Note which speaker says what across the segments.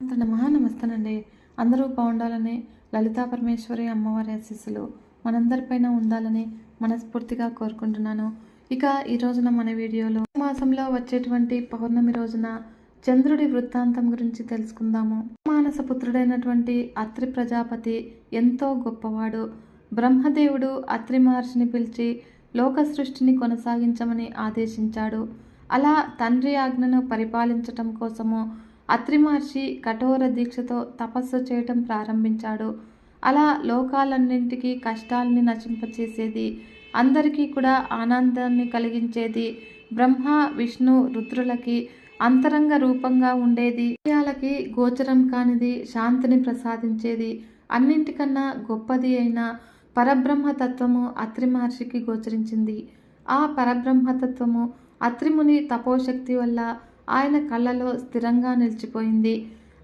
Speaker 1: నమః నమస్తేనండి. అందరూ బాగుండాలని లలితా పరమేశ్వరి అమ్మవారి ఆశీస్సులు మనందరిపైన ఉండాలని మనస్ఫూర్తిగా కోరుకుంటున్నాను. ఇక ఈ రోజున మన వీడియోలో మాసంలో వచ్చేటువంటి పౌర్ణమి రోజున చంద్రుడి వృత్తాంతం గురించి తెలుసుకుందాము. మానస పుత్రుడైనటువంటి అత్రి ప్రజాపతి ఎంతో గొప్పవాడు. బ్రహ్మదేవుడు అత్రి మహర్షిని పిలిచి లోక సృష్టిని కొనసాగించమని ఆదేశించాడు. అలా తండ్రి ఆజ్ఞను పరిపాలించటం కోసము అత్రి మహర్షి కఠోర దీక్షతో తపస్సు చేయటం ప్రారంభించాడు. అలా లోకాలన్నింటికీ కష్టాల్ని నశింపచేసేది అందరికీ కూడా ఆనందాన్ని కలిగించేది బ్రహ్మ విష్ణు రుద్రులకి అంతరంగ రూపంగా ఉండేది. విషయాలకి గోచరం కానిది శాంతిని ప్రసాదించేది అన్నింటికన్నా గొప్పది అయిన పరబ్రహ్మతత్వము అత్రి మహర్షికి గోచరించింది. ఆ పరబ్రహ్మతత్వము అత్రిముని తపోశక్తి వల్ల ఆయన కళ్ళలో స్థిరంగా నిలిచిపోయింది.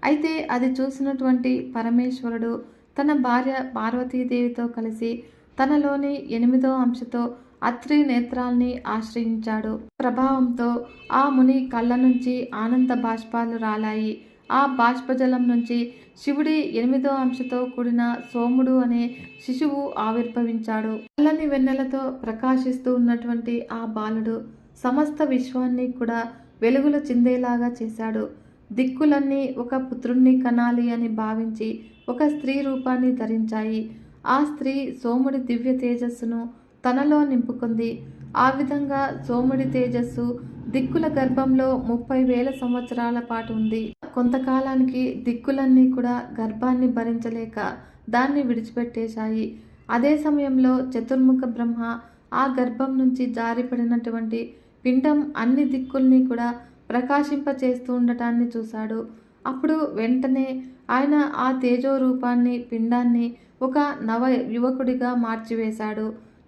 Speaker 1: అయితే అది చూసినటువంటి పరమేశ్వరుడు తన భార్య పార్వతీదేవితో కలిసి తనలోని ఎనిమిదో అంశతో అత్రి నేత్రాల్ని ఆశ్రయించాడు. ప్రభావంతో ఆ ముని కళ్ళ నుంచి ఆనంద బాష్పాలు రాలాయి. ఆ బాష్పజలం నుంచి శివుడి ఎనిమిదో అంశతో కూడిన సోముడు అనే శిశువు ఆవిర్భవించాడు. కళ్ళని వెన్నెలతో ప్రకాశిస్తూ ఉన్నటువంటి ఆ బాలుడు సమస్త విశ్వాన్ని కూడా వెలుగులు చిందేలాగా చేశాడు. దిక్కులన్నీ ఒక పుత్రుణ్ణి కనాలి అని భావించి ఒక స్త్రీ రూపాన్ని ధరించాయి. ఆ స్త్రీ సోముడి దివ్య తేజస్సును తనలో నింపుకుంది. ఆ విధంగా సోముడి తేజస్సు దిక్కుల గర్భంలో ముప్పై వేల సంవత్సరాల పాటు ఉంది. కొంతకాలానికి దిక్కులన్నీ కూడా గర్భాన్ని భరించలేక దాన్ని విడిచిపెట్టేశాయి. అదే సమయంలో చతుర్ముఖ బ్రహ్మ ఆ గర్భం నుంచి జారిపడినటువంటి పిండం అన్ని దిక్కుల్ని కూడా ప్రకాశింపచేస్తూ ఉండటాన్ని చూశాడు. అప్పుడు వెంటనే ఆయన ఆ తేజో రూపాన్ని పిండాన్ని ఒక నవ యువకుడిగా మార్చివేశాడు.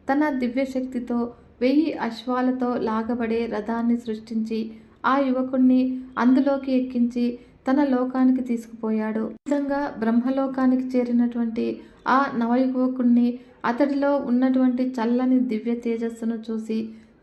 Speaker 1: తన దివ్యశక్తితో వెయ్యి అశ్వాలతో లాగబడే రథాన్ని సృష్టించి ఆ యువకుణ్ణి అందులోకి ఎక్కించి తన లోకానికి తీసుకుపోయాడు. విధంగా బ్రహ్మలోకానికి చేరినటువంటి ఆ నవయువకుణ్ణి అతడిలో ఉన్నటువంటి చల్లని దివ్య తేజస్సును చూసి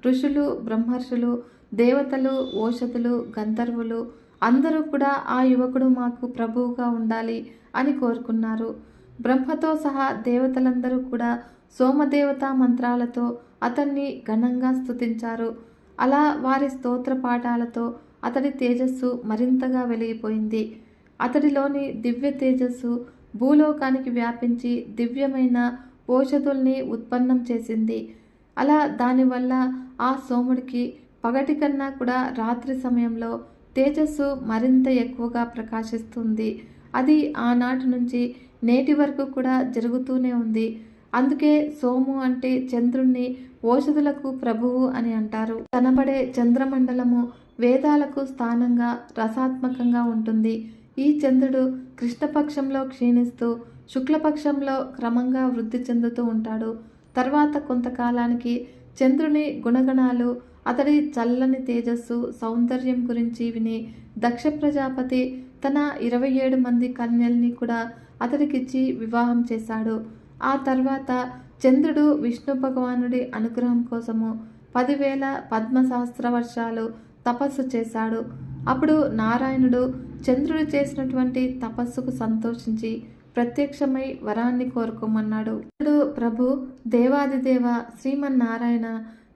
Speaker 1: ఋషులు బ్రహ్మర్షులు దేవతలు ఓషధులు గంధర్వులు అందరూ కూడా ఆ యువకుడు మాకు ప్రభువుగా ఉండాలి అని కోరుకున్నారు. బ్రహ్మతో సహా దేవతలందరూ కూడా సోమదేవతా మంత్రాలతో అతన్ని ఘనంగా స్తుతించారు. అలా వారి స్తోత్ర పాఠాలతో అతడి తేజస్సు మరింతగా వెలిగిపోయింది. అతడిలోని దివ్య తేజస్సు భూలోకానికి వ్యాపించి దివ్యమైన ఓషధుల్ని ఉత్పన్నం చేసింది. అలా దానివల్ల ఆ సోముడికి పగటి కన్నా కూడా రాత్రి సమయంలో తేజస్సు మరింత ఎక్కువగా ప్రకాశిస్తుంది. అది ఆనాటి నుంచి నేటి వరకు కూడా జరుగుతూనే ఉంది. అందుకే సోము అంటే చంద్రుణ్ణి ఓషధులకు ప్రభువు అని అంటారు. కనబడే చంద్రమండలము వేదాలకు స్థానంగా రసాత్మకంగా ఉంటుంది. ఈ చంద్రుడు కృష్ణపక్షంలో క్షీణిస్తూ శుక్లపక్షంలో క్రమంగా వృద్ధి చెందుతూ ఉంటాడు. తర్వాత కొంతకాలానికి చంద్రుని గుణగణాలు అతడి చల్లని తేజస్సు సౌందర్యం గురించి విని దక్ష ప్రజాపతి తన ఇరవై ఏడు మంది కన్యల్ని కూడా అతడికిచ్చి వివాహం చేశాడు. ఆ తర్వాత చంద్రుడు విష్ణు భగవానుడి అనుగ్రహం కోసము పదివేల పద్మ సహస్ర వర్షాలు తపస్సు చేశాడు. అప్పుడు నారాయణుడు చంద్రుడు చేసినటువంటి తపస్సుకు సంతోషించి ప్రత్యక్షమై వరాన్ని కోరుకోమన్నాడు. ఇప్పుడు ప్రభు దేవాదిదేవ శ్రీమన్నారాయణ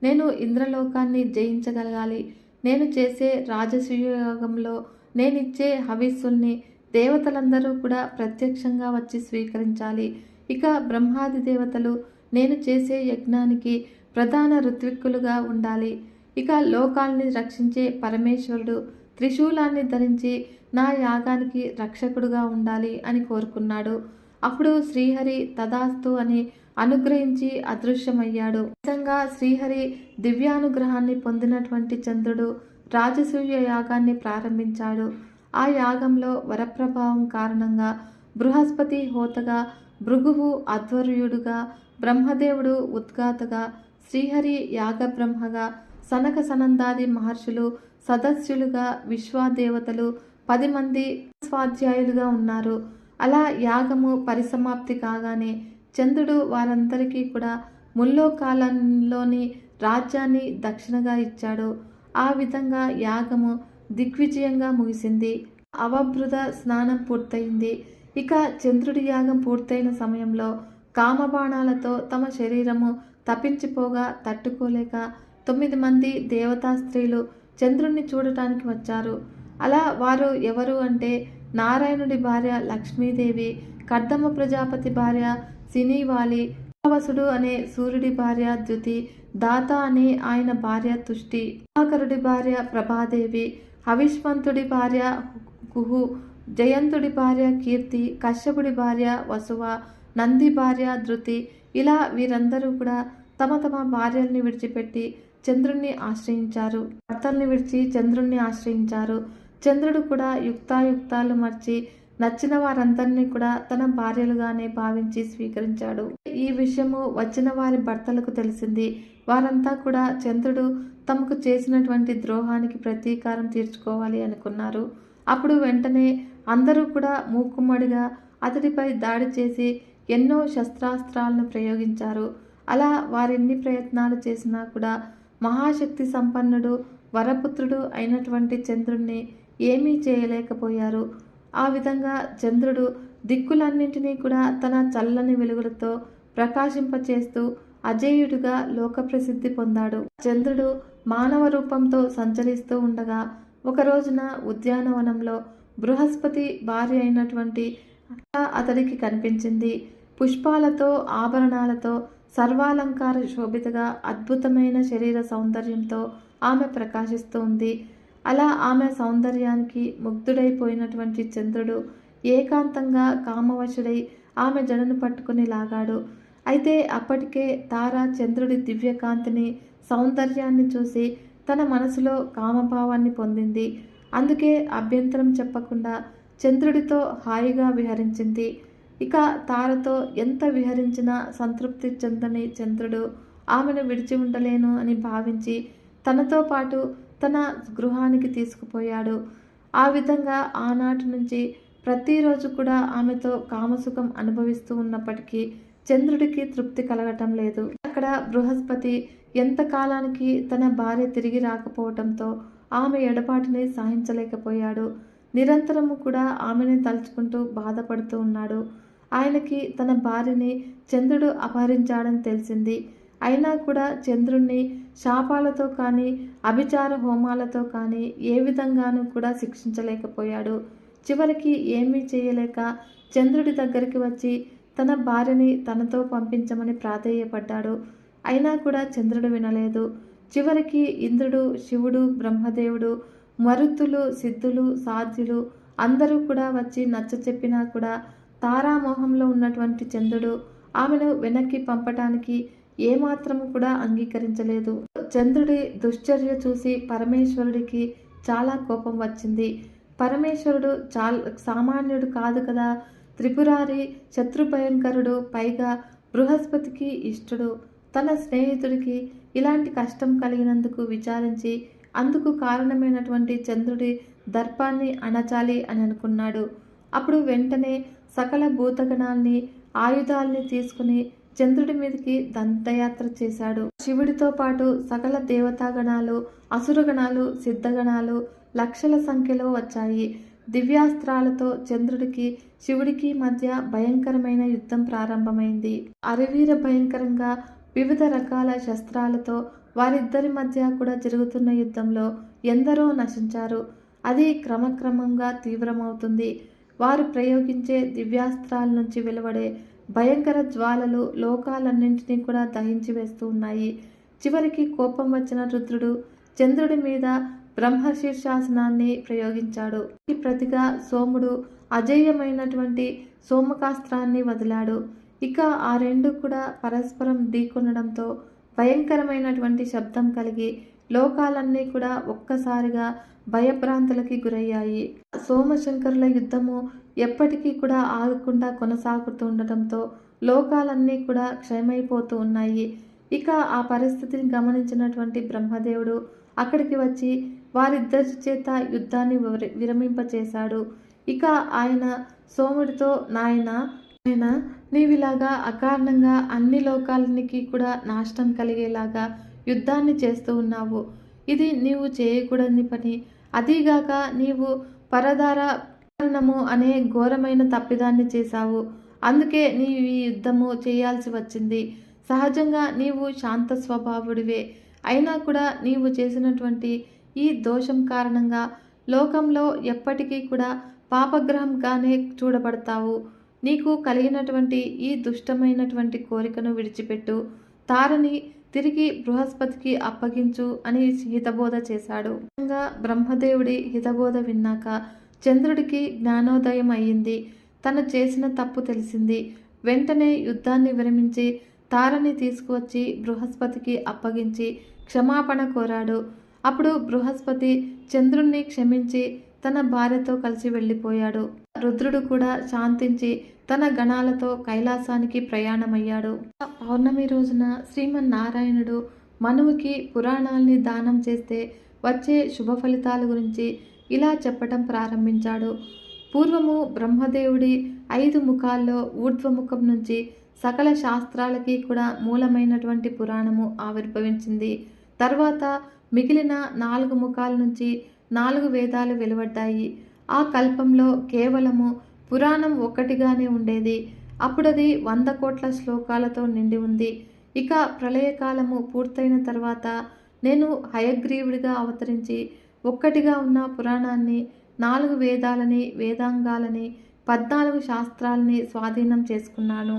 Speaker 1: నేను ఇంద్రలోకాన్ని జయించగలగాలి. నేను చేసే రాజసూయోగంలో నేనిచ్చే హవిస్సుల్ని దేవతలందరూ కూడా ప్రత్యక్షంగా వచ్చి స్వీకరించాలి. ఇక బ్రహ్మాది దేవతలు నేను చేసే యజ్ఞానికి ప్రధాన ఋత్విక్కులుగా ఉండాలి. ఇక లోకాల్ని రక్షించే పరమేశ్వరుడు త్రిశూలాన్ని ధరించి నా యాగానికి రక్షకుడుగా ఉండాలి అని కోరుకున్నాడు. అప్పుడు శ్రీహరి తదాస్తు అని అనుగ్రహించి అదృశ్యమయ్యాడు. నిజంగా శ్రీహరి దివ్యానుగ్రహాన్ని పొందినటువంటి చంద్రుడు రాజసూయ యాగాన్ని ప్రారంభించాడు. ఆ యాగంలో వరప్రభావం కారణంగా బృహస్పతి హోతగా భృగువు అధ్వర్యుడుగా బ్రహ్మదేవుడు ఉద్గాతగా శ్రీహరి యాగబ్రహ్మగా సనక సనందాది మహర్షులు సదస్సులుగా విశ్వాదేవతలు పది మంది స్వాధ్యాయులుగా ఉన్నారు. అలా యాగము పరిసమాప్తి కాగానే చంద్రుడు వారందరికీ కూడా ముల్లోకాలంలోని రాజ్యాన్ని దక్షిణగా ఇచ్చాడు. ఆ విధంగా యాగము దిగ్విజయంగా ముగిసింది. అవభృత స్నానం పూర్తయింది. ఇక చంద్రుడి యాగం పూర్తయిన సమయంలో కామబాణాలతో తమ శరీరము తప్పించిపోగా తట్టుకోలేక తొమ్మిది మంది దేవతా స్త్రీలు చంద్రుణ్ణి చూడటానికి వచ్చారు. అలా వారు ఎవరు అంటే నారాయణుడి భార్య లక్ష్మీదేవి కర్దమ్మ ప్రజాపతి భార్య సినీవాలి వసుడు అనే సూర్యుడి భార్య ద్యుతి దాత అనే ఆయన భార్య తుష్టి దివాకరుడి భార్య ప్రభాదేవి హవిష్మంతుడి భార్య కుహు జయంతుడి భార్య కీర్తి కశ్యపుడి భార్య వసువ నంది భార్య ధృతి ఇలా వీరందరూ కూడా తమ తమ భార్యల్ని విడిచిపెట్టి చంద్రుణ్ణి ఆశ్రయించారు. భర్తల్ని విడిచి చంద్రుణ్ణి ఆశ్రయించారు. చంద్రుడు కూడా యుక్తాయుక్తాలు మర్చి నచ్చిన వారందరినీ కూడా తన భార్యలుగానే భావించి స్వీకరించాడు. ఈ విషయము వచ్చిన వారి భర్తలకు తెలిసింది. వారంతా కూడా చంద్రుడు తమకు చేసినటువంటి ద్రోహానికి ప్రతీకారం తీర్చుకోవాలి అనుకున్నారు. అప్పుడు వెంటనే అందరూ కూడా మూకుమ్మడిగా అతడిపై దాడి చేసి ఎన్నో శస్త్రాస్త్రాలను ప్రయోగించారు. అలా వారెన్ని ప్రయత్నాలు చేసినా కూడా మహాశక్తి సంపన్నుడు వరపుత్రుడు అయినటువంటి చంద్రుణ్ణి ఏమీ చేయలేకపోయారు. ఆ విధంగా చంద్రుడు దిక్కులన్నింటినీ కూడా తన చల్లని వెలుగులతో ప్రకాశింపచేస్తూ అజేయుడుగా లోకప్రసిద్ధి పొందాడు. చంద్రుడు మానవ రూపంతో సంచరిస్తూ ఉండగా ఒక రోజున ఉద్యానవనంలో బృహస్పతి భార్య అయినటువంటి అతడికి కనిపించింది. పుష్పాలతో ఆభరణాలతో సర్వాలంకార శోభితగా అద్భుతమైన శరీర సౌందర్యంతో ఆమె ప్రకాశిస్తూ ఉంది అలా ఆమె సౌందర్యానికి ముగ్ధుడైపోయినటువంటి చంద్రుడు ఏకాంతంగా కామవశుడై ఆమె జడను పట్టుకుని లాగాడు అయితే అప్పటికే తార చంద్రుడి దివ్యకాంతిని సౌందర్యాన్ని చూసి తన మనసులో కామభావాన్ని పొందింది. అందుకే అభ్యంతరం చెప్పకుండా చంద్రుడితో హాయిగా విహరించింది. ఇక తారతో ఎంత విహరించినా సంతృప్తి చెందని చంద్రుడు ఆమెను విడిచి ఉండలేను అని భావించి తనతో పాటు తన గృహానికి తీసుకుపోయాడు. ఆ విధంగా ఆనాటి నుంచి ప్రతిరోజు కూడా ఆమెతో కామసుఖం అనుభవిస్తూ ఉన్నప్పటికీ చంద్రుడికి తృప్తి కలగటం లేదు. అక్కడ బృహస్పతి ఎంత కాలానికి తన భార్య తిరిగి రాకపోవటంతో ఆమె ఎడపాటిని సహించలేకపోయాడు నిరంతరము కూడా ఆమెని తలుచుకుంటూ బాధపడుతూ ఉన్నాడు. ఆయనకి తన భార్యని చంద్రుడు అపహరించాడని తెలిసింది. అయినా కూడా చంద్రుణ్ణి శాపాలతో కానీ అభిచార హోమాలతో కానీ ఏ విధంగానూ కూడా శిక్షించలేకపోయాడు. చివరికి ఏమీ చేయలేక చంద్రుడి దగ్గరికి వచ్చి తన భార్యని తనతో పంపించమని ప్రాధేయపడ్డాడు. అయినా కూడా చంద్రుడు వినలేదు. చివరికి ఇంద్రుడు శివుడు బ్రహ్మదేవుడు మరుత్తులు సిద్ధులు సాధ్యులు అందరూ కూడా వచ్చి నచ్చ చెప్పినా కూడా తారామోహంలో ఉన్నటువంటి చంద్రుడు ఆమెను వెనక్కి పంపటానికి ఏమాత్రము కూడా అంగీకరించలేదు. చంద్రుడి దుశ్చర్య చూసి పరమేశ్వరుడికి చాలా కోపం వచ్చింది. పరమేశ్వరుడు చాలా సామాన్యుడు కాదు కదా. త్రిపురారి శత్రుభయంకరుడు పైగా బృహస్పతికి ఇష్టడు. తన స్నేహితుడికి ఇలాంటి కష్టం కలిగినందుకు విచారించి అందుకు కారణమైనటువంటి చంద్రుడి దర్పాన్ని అణచాలి అని అనుకున్నాడు. అప్పుడు వెంటనే సకల భూతగణాల్ని ఆయుధాల్ని తీసుకుని చంద్రుడి మీదకి దంతయాత్ర చేశాడు. శివుడితో పాటు సకల దేవతాగణాలు అసురగణాలు సిద్ధగణాలు లక్షల సంఖ్యలో వచ్చాయి. దివ్యాస్త్రాలతో చంద్రుడికి శివుడికి మధ్య భయంకరమైన యుద్ధం ప్రారంభమైంది. అరవీర భయంకరంగా వివిధ రకాల శస్త్రాలతో వారిద్దరి మధ్య కూడా జరుగుతున్న యుద్ధంలో ఎందరో నశించారు. అది క్రమక్రమంగా తీవ్రమవుతుంది. వారు ప్రయోగించే దివ్యాస్త్రాల నుంచి వెలువడే భయంకర జ్వాలలు లోకాలన్నింటినీ కూడా దహించి వేస్తూ ఉన్నాయి. చివరికి కోపం వచ్చిన రుద్రుడు చంద్రుడి మీద బ్రహ్మశీర్షాసనాన్ని ప్రయోగించాడు. ఈ ప్రతిగా సోముడు అజేయమైనటువంటి సోమకాస్త్రాన్ని వదిలాడు. ఇక ఆ రెండు కూడా పరస్పరం ఢీకొనడంతో భయంకరమైనటువంటి శబ్దం కలిగి లోకాలన్నీ కూడా ఒక్కసారిగా భయభ్రాంతులకి గురయ్యాయి. సోమశంకరుల యుద్ధము ఎప్పటికీ కూడా ఆగకుండా కొనసాగుతూ ఉండటంతో లోకాలన్నీ కూడా క్షయమైపోతూ ఉన్నాయి. ఇక ఆ పరిస్థితిని గమనించినటువంటి బ్రహ్మదేవుడు అక్కడికి వచ్చి వారిద్దరి చేత యుద్ధాన్ని విర- విరమింపచేశాడు. ఇక ఆయన సోముడితో నాయన ఆయన నీవిలాగా అకారణంగా అన్ని లోకాలనికి కూడా నాశనం కలిగేలాగా యుద్ధాన్ని చేస్తూ ఉన్నావు. ఇది నీవు చేయకూడని పని. అదీగాక నీవు పరదార కారణము అనే ఘోరమైన తప్పిదాన్ని చేశావు. అందుకే నీవు ఈ యుద్ధము చేయాల్సి వచ్చింది. సహజంగా నీవు శాంత స్వభావుడివే. అయినా కూడా నీవు చేసినటువంటి ఈ దోషం కారణంగా లోకంలో ఎప్పటికీ కూడా పాపగ్రహంగానే చూడబడతావు. నీకు కలిగినటువంటి ఈ దుష్టమైనటువంటి కోరికను విడిచిపెట్టు. తారని తిరిగి బృహస్పతికి అప్పగించు అని హితబోధ చేశాడు. ఇంకా బ్రహ్మదేవుడి హితబోధ విన్నాక చంద్రుడికి జ్ఞానోదయం అయ్యింది. తను చేసిన తప్పు తెలిసింది. వెంటనే యుద్ధాన్ని విరమించి తారని తీసుకువచ్చి బృహస్పతికి అప్పగించి క్షమాపణ కోరాడు. అప్పుడు బృహస్పతి చంద్రుణ్ణి క్షమించి తన భార్యతో కలిసి వెళ్ళిపోయాడు. రుద్రుడు కూడా శాంతించి తన గణాలతో కైలాసానికి ప్రయాణమయ్యాడు. పౌర్ణమి రోజున శ్రీమన్నారాయణుడు మనువుకి పురాణాల్ని దానం చేస్తే వచ్చే శుభ ఫలితాల గురించి ఇలా చెప్పటం ప్రారంభించాడు. పూర్వము బ్రహ్మదేవుడి ఐదు ముఖాల్లో ఊర్ధ్వముఖం నుంచి సకల శాస్త్రాలకి కూడా మూలమైనటువంటి పురాణము ఆవిర్భవించింది. తర్వాత మిగిలిన నాలుగు ముఖాల నుంచి నాలుగు వేదాలు వెలువడ్డాయి. ఆ కల్పంలో కేవలము పురాణం ఒక్కటిగానే ఉండేది. అప్పుడది వంద కోట్ల శ్లోకాలతో నిండి ఉంది. ఇక ప్రళయకాలము పూర్తయిన తర్వాత నేను హయగ్రీవుడిగా అవతరించి ఒక్కటిగా ఉన్న పురాణాన్ని నాలుగు వేదాలని వేదాంగాలని పద్నాలుగు శాస్త్రాలని స్వాధీనం చేసుకున్నాను.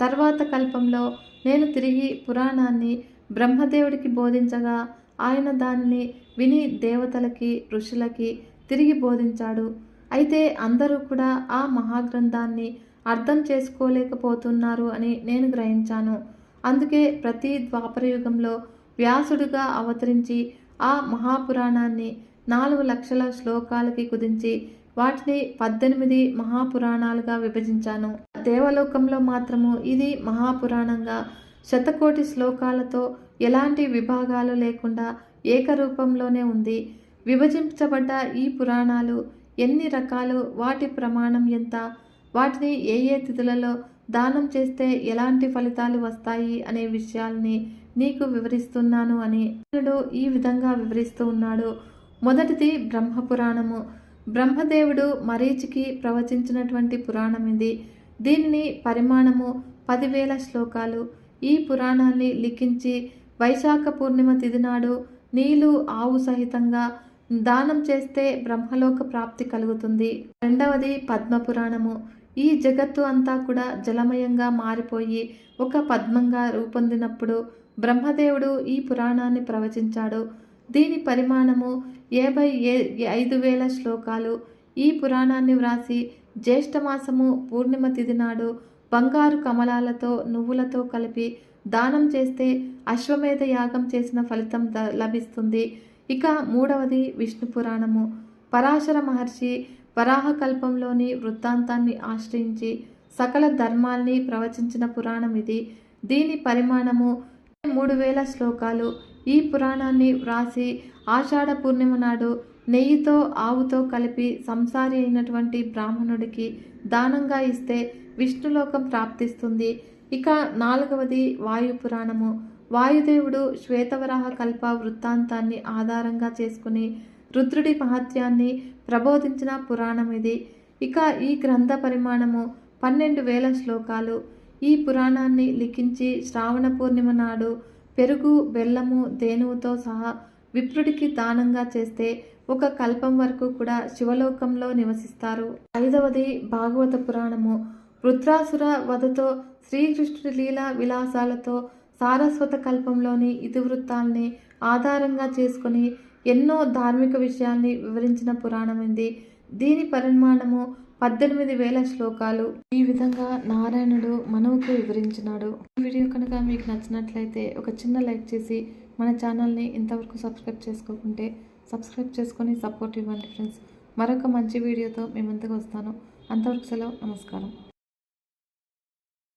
Speaker 1: తర్వాత కల్పంలో నేను తిరిగి పురాణాన్ని బ్రహ్మదేవుడికి బోధించగా ఆయన దానిని విని దేవతలకి ఋషులకి తిరిగి బోధించాడు. అయితే అందరూ కూడా ఆ మహాగ్రంథాన్ని అర్థం చేసుకోలేకపోతున్నారు అని నేను గ్రహించాను. అందుకే ప్రతి ద్వాపరయుగంలో వ్యాసుడుగా అవతరించి ఆ మహాపురాణాన్ని నాలుగు లక్షల శ్లోకాలకి కుదించి వాటిని పద్దెనిమిది మహాపురాణాలుగా విభజించాను. దేవలోకంలో మాత్రము ఇది మహాపురాణంగా శతకోటి శ్లోకాలతో ఎలాంటి విభాగాలు లేకుండా ఏకరూపంలోనే ఉంది. విభజించబడ్డ ఈ పురాణాలు ఎన్ని రకాలు? వాటి ప్రమాణం ఎంత? వాటిని ఏ ఏ తిథులలో దానం చేస్తే ఎలాంటి ఫలితాలు వస్తాయి అనే విషయాల్ని నీకు వివరిస్తున్నాను అని ఈ విధంగా వివరిస్తూ ఉన్నాడు. మొదటిది బ్రహ్మపురాణము. బ్రహ్మదేవుడు మరీచికి ప్రవచించినటువంటి పురాణం ఇది. దీనిని పరిమాణము పదివేల శ్లోకాలు. ఈ పురాణాన్ని లిఖించి వైశాఖ పూర్ణిమ తిదినాడు నీలు ఆవు సహితంగా దానం చేస్తే బ్రహ్మలోక ప్రాప్తి కలుగుతుంది. రెండవది పద్మపురాణము. ఈ జగత్తు అంతా కూడా జలమయంగా మారిపోయి ఒక పద్మంగా రూపొందినప్పుడు బ్రహ్మదేవుడు ఈ పురాణాన్ని ప్రవచించాడు. దీని పరిమాణము యాభై ఐదు వేల శ్లోకాలు. ఈ పురాణాన్ని వ్రాసి జ్యేష్ఠమాసము పూర్ణిమ తిథి నాడు బంగారు కమలాలతో నువ్వులతో కలిపి దానం చేస్తే అశ్వమేధ యాగం చేసిన ఫలితం ద- లభిస్తుంది. ఇక మూడవది విష్ణు పురాణము. పరాశర మహర్షి వరాహకల్పంలోని వృత్తాంతాన్ని ఆశ్రయించి సకల ధర్మాల్ని ప్రవచించిన పురాణం ఇది. దీని పరిమాణము మూడు వేల శ్లోకాలు. ఈ పురాణాన్ని వ్రాసి ఆషాఢ పూర్ణిమ నాడు నెయ్యితో ఆవుతో కలిపి సంసారి అయినటువంటి బ్రాహ్మణుడికి దానంగా ఇస్తే విష్ణులోకం ప్రాప్తిస్తుంది. ఇక నాలుగవది వాయు పురాణము. వాయుదేవుడు శ్వేతవరాహ కల్ప వృత్తాంతాన్ని ఆధారంగా చేసుకుని రుద్రుడి మహత్యాన్ని ప్రబోధించిన పురాణం ఇది. ఇక ఈ గ్రంథ పరిమాణము పన్నెండు వేల శ్లోకాలు. ఈ పురాణాన్ని లిఖించి శ్రావణ పూర్ణిమ నాడు పెరుగు బెల్లము దేనువుతో సహా విప్రుడికి దానంగా చేస్తే ఒక కల్పం వరకు కూడా శివలోకంలో నివసిస్తారు. ఐదవది భాగవత పురాణము. రుద్రాసుర వధతో శ్రీకృష్ణుడి లీలా విలాసాలతో సారస్వత కల్పంలోని ఇతివృత్తాల్ని ఆధారంగా చేసుకుని ఎన్నో ధార్మిక విషయాల్ని వివరించిన పురాణం ఇది దీని పరిమాణము పద్దెనిమిది వేల శ్లోకాలు. ఈ విధంగా నారాయణుడు మనవుకు వివరించినాడు. ఈ వీడియో కనుక మీకు నచ్చినట్లయితే ఒక చిన్న లైక్ చేసి మన ఛానల్ని ఇంతవరకు సబ్స్క్రైబ్ చేసుకోకుంటే సబ్స్క్రైబ్ చేసుకొని సపోర్ట్ ఇవ్వండి ఫ్రెండ్స్. మరొక మంచి వీడియోతో మీ ముందుకు వస్తాను. అంతవరకు సెలవు. నమస్కారం.